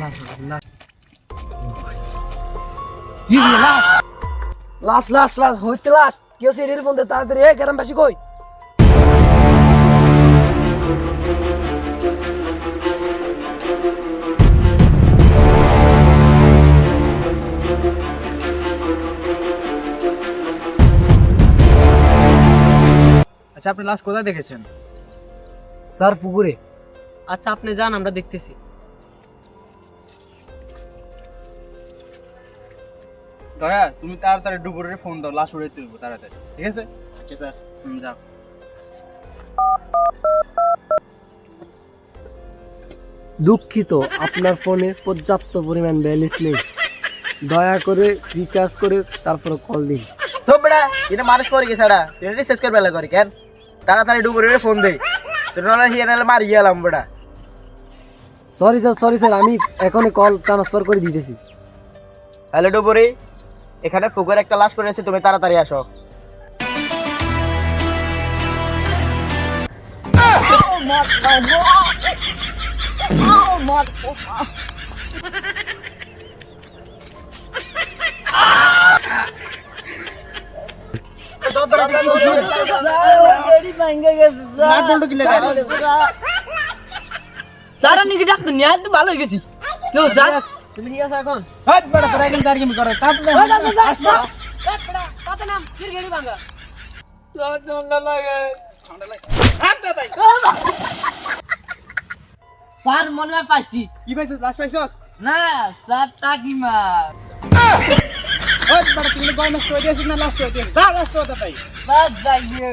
লাশ লাশ লাশ কি রে লাশ লাশ লাশ লাশ হইতে লাশ কেউ সিডির ফোন দে তাড়াতাড়ি এ গ্রাম বাসি কই আচ্ছা আপনি লাস্ট কোথায় দেখেছেন? স্যার পুকুরে। আচ্ছা আপনি যান আমরা দেখতেছি। দয়া তুমি তাড়াতাড়ি ডুবুরের ফোন দাও লাশ উড়ে তুলবো তাড়াতাড়ি ঠিক আছে? আচ্ছা স্যার। হুম যাও। দুঃখিত আপনার ফোনে পর্যাপ্ত পরিমাণ ব্যালেন্স নেই। দয়া করে রিচার্জ করে তারপরে কল দিন। তো বেড়া এটা মানুষ করে গেছে এরা তুই শেষ করে বেলা করি কেন? তাড়াতাড়ি ডুবুরে ফোন দে। তোর নাহলে হিয়া নাহলে মারি গেলাম বেড়া সরি স্যার সরি স্যার আমি এখনই কল ট্রান্সফার করে দিতেছি। হ্যালো ডুবুরি এখানে ফুকের একটা লাশ পড়ে আছে, তুমি তাড়াতাড়ি আসো। স্যার আপনি কি ডাক্তার? নিয়ে ভালো হয়ে গেছি। তুমি ঠিক আছে এখন। হাত বড় তোরা এখন জারগিমি করে। তারপরে আসতো স্যার মনে হয় পাইছি। কি পাইছিস? লাশ পাইছিস? না স্যার টাকি মার। হাত বড় তুমি গয় নষ্ট হয়ে না লাস্ট হয়ে দিয়েছিস। যা লাস্ট তাই। স্যার যাইয়ে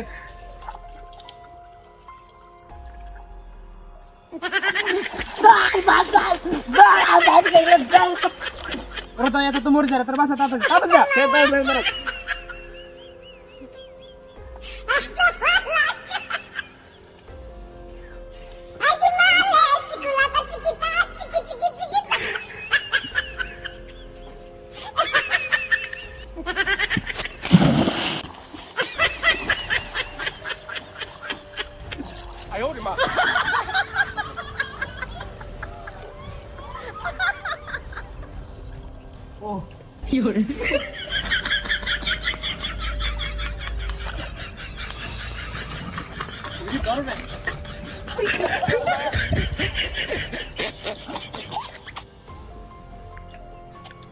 ওরা তো এত তো মরে যাবে তোর বাসা তাড়াতাড়ি তাড়াতাড়ি যা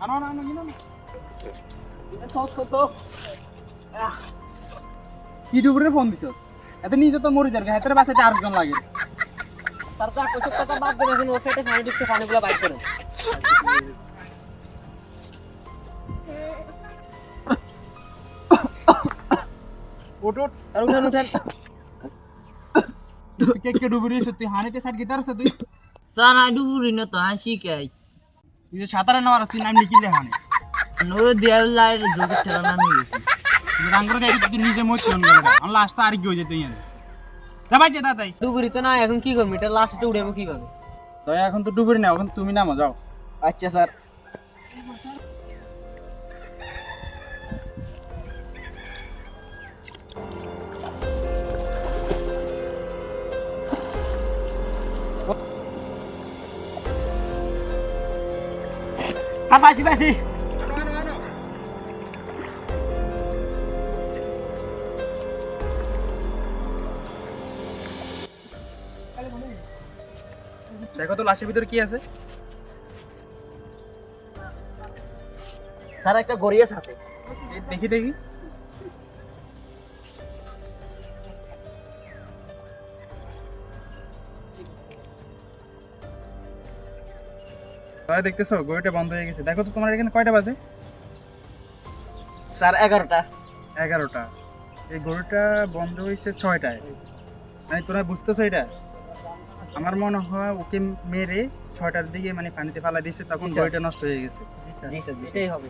আনো আনো আনো আনো কি ফোন দিছস? এত নিজে তো মরে যাবে হাতের বাসাতে আরেকজন লাগে। স্যার যা কইছে কথা বাদ দেন এখন ওখানে পানি দিচ্ছে পানিগুলো বাইর করেন ওট ওট আর উঠেন। উঠেন কে কে ডুবুরে এসে তুই হানিতে সাইড গিটার আছে তুই? স্যার আই ডুবুরি না তো হাসি কাই তুই যে সাঁতারে নেওয়ার আছে নাম লিখিলে হানে। নোরে দেয়াল লাইট যোগে ঠেলা নামে গেছি তুই রাঙ্গুরে দেখি তুই নিজে মরছি অন গেল। আমরা লাস্ট আর কি হয়ে যেত ইয়ান। যা ভাই যা তাই। ডুবুরি তো না এখন কি করবি? এটা লাস্টে উড়াবো কীভাবে? দয়া এখন তো ডুবুরি না এখন তুমি নামো যাও। আচ্ছা স্যার। আর পাইছি পাইছি দেখো তো লাশের ভিতরে কি আছে স্যার একটা গড়িয়ে সাথে এই দেখি দেখি দয়া দেখতেছো গড়িটা বন্ধ হয়ে গেছে। দেখো তো তোমার এখানে কয়টা বাজে? স্যার এগারোটা। এগারোটা। এই গরুটা বন্ধ হয়েছে ছয়টায়। মানে তোমরা বুঝতেছো এটা? আমার মনে হয় ওকে মেরে ছয়টার দিকে মানে পানিতে ফালা দিয়েছে তখন গরুটা নষ্ট হয়ে গেছে। জি স্যার জি এটাই হবে।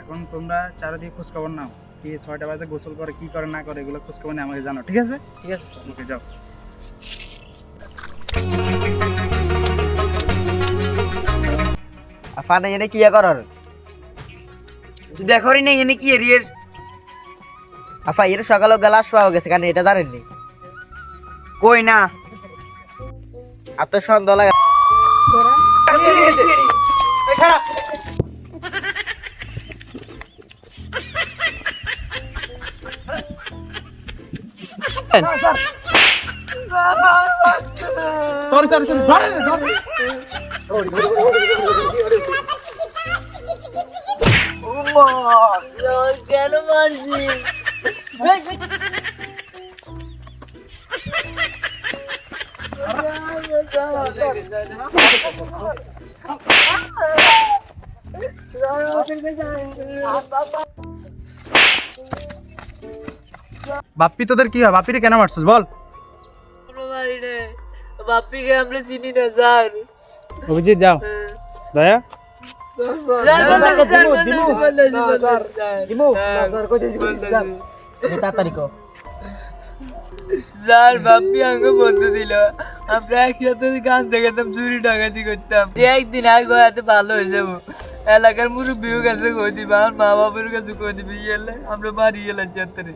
এখন তোমরা চারিদিকে খোঁজ খবর নাও কি ছয়টা বাজে গোসল করে কি করে না করে এগুলো খোঁজ খবর নিয়ে আমাকে জানো ঠিক আছে? ঠিক আছে ওকে যাও। ফানে এনে কি করার? তুই দেখো নি এনে কি এরিয়ার আফা এর সকালে গ্লাস পাওয়া গেছে কারণ এটা জানেননি? কই না। আপনার সন্দেহ লাগে সরি সরি সরি বাপ্পি তোদের কি হয়? বাপ্পিরে কেন মারছিস? বল। রে। বাপ্পিকে আমরা চিনি না স্যার অভিজিৎ যাও। দয়া। কইতেছি স্যার। তাড়াতাড়ি স্যার বাপ্পি আঙ্গ বন্ধু দিল। আমরা একসাথে গান জায়গাতাম চুরি ডাকাতি করতাম। একদিন আর গোয়াতে ভালো হয়ে যাব। এলাকার মুরব্বীও কাছে কই দিবে? আমার মা বাবার কাছে কই দিবে? ইয়েলে আমরা মারি গেলাম চাত্তরে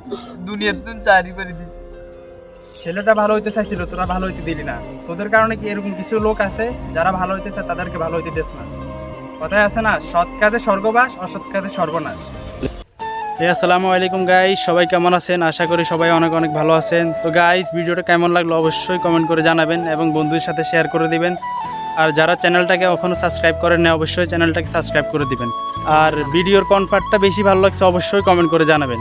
দুনিয়ার তুন চারি করে দিছি। ছেলেটা ভালো হইতে চাইছিল, তোরা ভালো হইতে দিলি না। তোদের কারণে কি এরকম কিছু লোক আছে? যারা ভালো হইতে চায়, তাদেরকে ভালো হইতে দিস না। কথায় আছে না, সৎ কাজে স্বর্গবাস, অসৎ কাজে সর্বনাশ। আসসালামু আলাইকুম গাইজ সবাই কেমন আছেন? আশা করি সবাই অনেক অনেক ভালো আছেন। তো গাইজ ভিডিওটা কেমন লাগল অবশ্যই কমেন্ট করে জানাবেন এবং বন্ধুদের সাথে শেয়ার করে দিবেন। আর যারা চ্যানেলটাকে এখনও সাবস্ক্রাইব করেন না অবশ্যই চ্যানেলটাকে সাবস্ক্রাইব করে দিবেন। আর ভিডিওর কনফার্টটা বেশি ভালো লাগছে অবশ্যই কমেন্ট করে জানাবেন।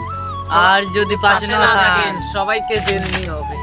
আর যদি পাশে না থাকেন সবাইকে জেনে নিয়ে হবে।